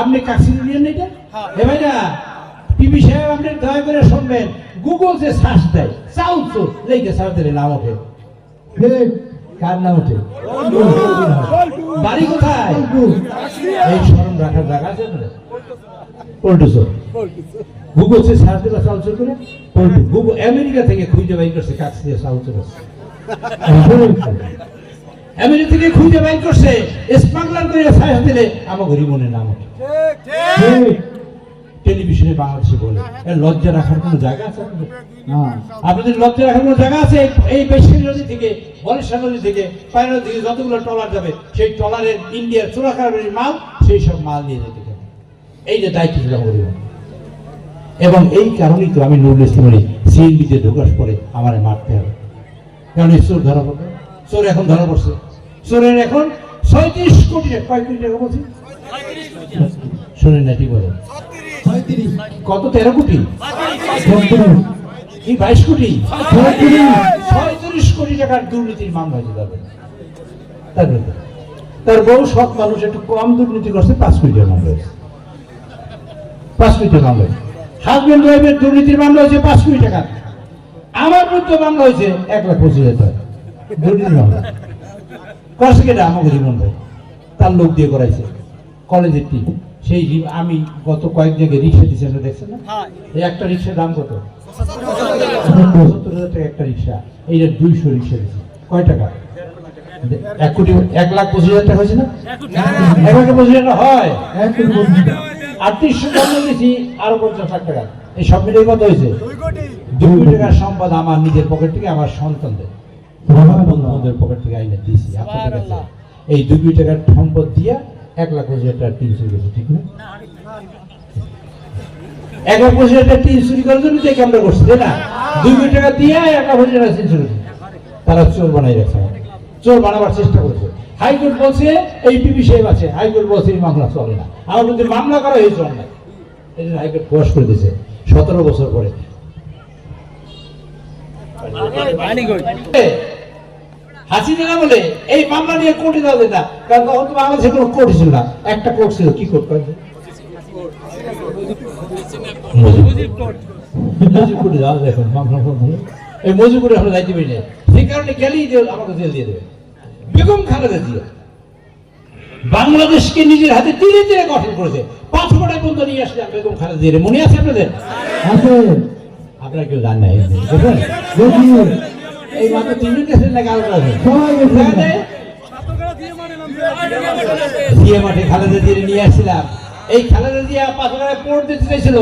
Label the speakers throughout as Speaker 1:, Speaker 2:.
Speaker 1: আপনি কাছে নিলেন না এটা এ ভাইরা টিভি সাহেব আপনি দয়া করে শুনবেন। গুগল যে সার্চ দেয় চাউল তো লেগে সার্চ দিলে নাম ওঠে। কার নাম ওঠে? বাড়ি কোথায়? এই স্মরণ রাখার জায়গা আছে পল্টু স্যার গুগল সে সার্চ দিলে চাউল চোর করে পল্টু। গুগল আমেরিকা থেকে খুঁজে বাই করছে কাছে দিয়ে চাউল চোর আছে আমেরিকা থেকে খুঁজে বাই করছে স্মাগলার করে সার্চ দিলে আমার গরিবনের নাম টেলিভিশনে বাংলাদেশে বলে। লজ্জা রাখার কোনো জায়গা আছে আপনাদের? লজ্জা রাখার কোনো জায়গা আছে? এই- বেশির নদী থেকে বরিশাল নদী থেকে পায়রা থেকে যতগুলো ট্রলার যাবে সেই ট্রলারের ইন্ডিয়ার চোরাকারের মাল সেই সব মাল নিয়ে যেতে পারে এই যে দায়িত্ব ছিল আমার এবং এই কারণেই তো আমি নুরুল ইসলামের সিএনবিতে ঢোকার পরে আমার মারতে হবে। কারণ এই চোর ধরা পড়বে। চোর এখন ধরা পড়ছে। চোরের এখন ছয়ত্রিশ কোটি কয় কোটি টাকা বলছি। না ঠিক বলেন। কত তেরো কোটি? এই বাইশ কোটি? ছয়ত্রিশ কোটি টাকার দুর্নীতির মামলা হয়েছে তাদের। তার। তার বহু সৎ মানুষ একটু কম দুর্নীতি করছে পাঁচ কোটি টাকার মামলা হয়েছে। পাঁচ কোটি টাকার মামলা হয়েছে। হাজবেন্ড ওয়াইফের দুর্নীতির মামলা হয়েছে পাঁচ কোটি টাকা আমার বিরুদ্ধে মামলা হয়েছে এক লাখ পঁচিশ হাজার টাকা। দুর্নীতির মামলা। করছে কেটা আমাকে জীবন ভাই তার লোক দিয়ে করাইছে। কলেজের টিম সেই আমি গত কয়েক জায়গায় রিক্সা দিচ্ছি আপনি দেখছেন না? এই একটা রিক্সার দাম কত? পঁচাত্তর হাজার টাকা একটা রিক্সা। এইটা দুইশো রিক্সা দিচ্ছে কয় টাকা? এক কোটি এক লাখ পঁচিশ হাজার টাকা হয়েছে না? এক লাখ পঁচিশ হাজার টাকা হয়।
Speaker 2: এক কোটি পঁচিশ টাকা।
Speaker 1: আটত্রিশশো টাকা দিয়েছি আরও পঞ্চাশ লাখ টাকা। এই সব মিলিয়ে কত হয়েছে? দুই কোটি। টাকার সম্পদ আমার নিজের পকেট থেকে আমার সন্তানদের। আমার বন্ধুদের পকেট থেকে আইনে দিয়েছি আপনাদের কাছে এই দুই কোটি টাকার সম্পদ দিয়া এক লাখ পঁচিশ হাজার টিন চুরি করেছে ঠিক না এক লাখ পঁচিশ হাজার টিন চুরি করার জন্য যে ক্যামেরা করছে তাই না দুই কোটি টাকা দিয়ে এক লাখ পঁচিশ হাজার টিন চুরি তারা চোর বানাই রাখছে চোর বানাবার চেষ্টা করেছে হাইকোর্ট বলছে এই পিপি সাহেব আছে হাইকোর্ট বলছে এই মামলা চলে না আমার কিন্তু মামলা করা হয়েছে অন্যায় এই জন্য হাইকোর্ট প্রকাশ করে দিয়েছে সতেরো বছর পরে হাসিনা বলে এই মামলা নিয়ে কোর্টে যাওয়া যেত না। কারণ তখন তো বাংলাদেশে কোনো কোর্ট ছিল না। একটা কোর্ট ছিল কি কোর্ট কয়েছে মজিব যাওয়া যায় এখন মামলা ফামলা এই মজিব আমরা যাইতে পারি না। সেই কারণে গেলেই যে আমাকে জেল দিয়ে দেবে। বেগম খালেদা জিয়া বাংলাদেশকে নিজের হাতে ধীরে ধীরে গঠন করেছে। পাঁচ কোটায় পর্যন্ত নিয়ে আসলাম বেগম খালেদা জিয়া মনে আছে আপনাদের?
Speaker 2: আছে।
Speaker 1: আপনারা কেউ জান না বুঝলেন
Speaker 2: দেখি
Speaker 1: এই মাত্র তিনজন নাকি আরও আছে
Speaker 2: সবাই গেছে
Speaker 1: সেখানে দিয়ে মাঠে খালেদা দিয়ে নিয়ে আসছিলাম। এই খালেদা দিয়া পাথরের পোর্ট দিতে চাইছিল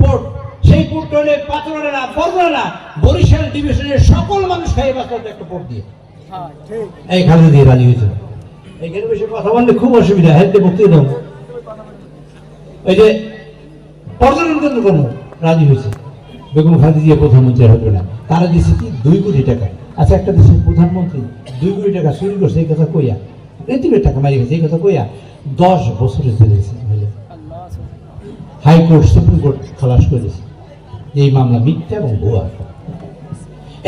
Speaker 1: পোর্ট সেই পোর্ট হলে পাথরের না না বরিশাল ডিভিশনের সকল মানুষ খাই বাঁচত একটা পোর্ট দিয়ে। এই খালেদা দিয়ে রাজি হয়েছিল। এইখানে বসে কথা বললে খুব অসুবিধা হেঁটে বক্তৃতা দাও এই যে পর্যটন কেন্দ্র রাজি হয়েছে। বেগম খালেদা জিয়া প্রধানমন্ত্রী হবে না। তারা দিচ্ছে কি? দুই কোটি টাকা। আচ্ছা একটা দেশের প্রধানমন্ত্রী দুই কোটি টাকা চুরি করছে, এই কথা কইয়া। রেতিমের টাকা মারি গেছে, এই কথা কইয়া দশ বছরে মহিলা। হাইকোর্ট, সুপ্রিম কোর্ট খালাস করেছে এই মামলা মিথ্যা এবং ভুয়া।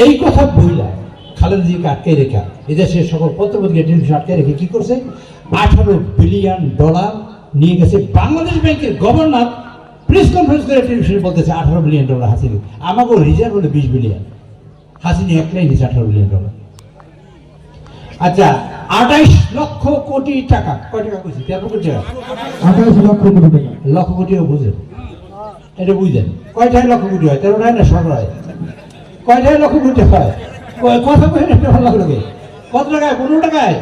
Speaker 1: এই কথা বইলা খালেদা জিকে আটকে রেখা, এদেশের সকল পত্রপত্রিকা টেলিভিশন আটকে রেখে কি করছে? আঠারো বিলিয়ন ডলার নিয়ে গেছে বাংলাদেশ ব্যাংকের গভর্নর প্রেস কনফারেন্স করে টেলিভিশনে বলতেছে আঠারো বিলিয়ন ডলার হাসিনি আমাকে রিজার্ভ হলো বিশ বিলিয়ন হাসিনি একলাই নিয়েছে আঠারো বিলিয়ন ডলার আচ্ছা আঠাইশ লক্ষ কোটি টাকা। কয় টাকা কইছি? তেরো কোটি টাকা
Speaker 2: আঠাশ লক্ষ কোটি টাকা।
Speaker 1: লক্ষ কোটিও বুঝেন এটা বুঝেন। কয়টায় লক্ষ কোটি হয়? তেরোটায় না ষোলো হয় কয়টায় লক্ষ কোটি হয়? কয়- কথা কয় না ভালো লাগে। কত টাকায়? পনেরো টাকায়?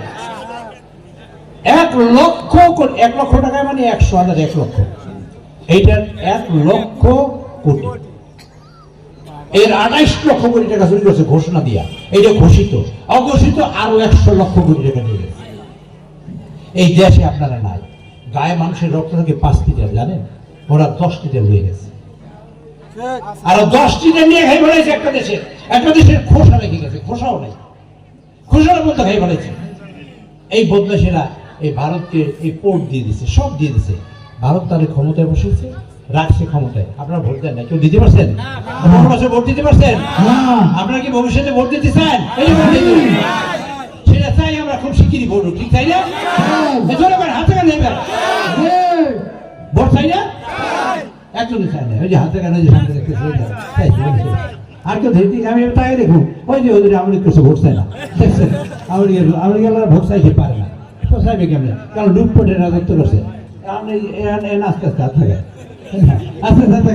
Speaker 1: এক লক্ষ এক লক্ষ টাকায় মানে একশো হাজার এক লক্ষ। এইটার এক লক্ষ কোটি। এর আঠাইশ লক্ষ কোটি টাকা চুরি ঘোষণা দিয়া। এটা ঘোষিত, অঘোষিত আরও একশো লক্ষ কোটি টাকা নিয়ে এই দেশে আপনারা নাই। গায়ে মানুষের রক্ত থেকে পাঁচ লিটার, জানেন? ওরা দশ লিটার হয়ে গেছে। আর দশ লিটার নিয়ে খাই একটা দেশের একটা দেশের খোসা রেখে গেছে, খোসাও নেই। খোসার মধ্যে খাই ফেলেছে এই বদমাসেরা এই ভারতকে এই পোর্ট দিয়ে দিছে, সব দিয়ে দিছে। ভারত তাদের ক্ষমতায় বসেছে? রাখছে ক্ষমতায়। আপনারা ভোট দেন না। কেউ দিতে পারছেন? পনেরো বছর ভোট দিতে পারছেন? আপনারা কি ভবিষ্যতে ভোট দিতে চান? সেটা চাই আমরা খুব শিগগিরই ভোট ঠিক তাই না? হাতে কান
Speaker 2: হ্যাঁ।
Speaker 1: ভোট চাই না? একজনই চাই না। ওই যে হাতে কানে যে সামনে দেখতেছে। আর কেউ ধরতে আমি তাই দেখুন ওই যে ওদের লীগ কিছু ভোট চাই না। দেখছেন? আওয়ামী লীগের ভোট চাইতে পারে না। তো চাইবে কেমন? কারণ লুটপটের রাজত্ব করছে। আপনি আস্তে আস্তে হাত থাকে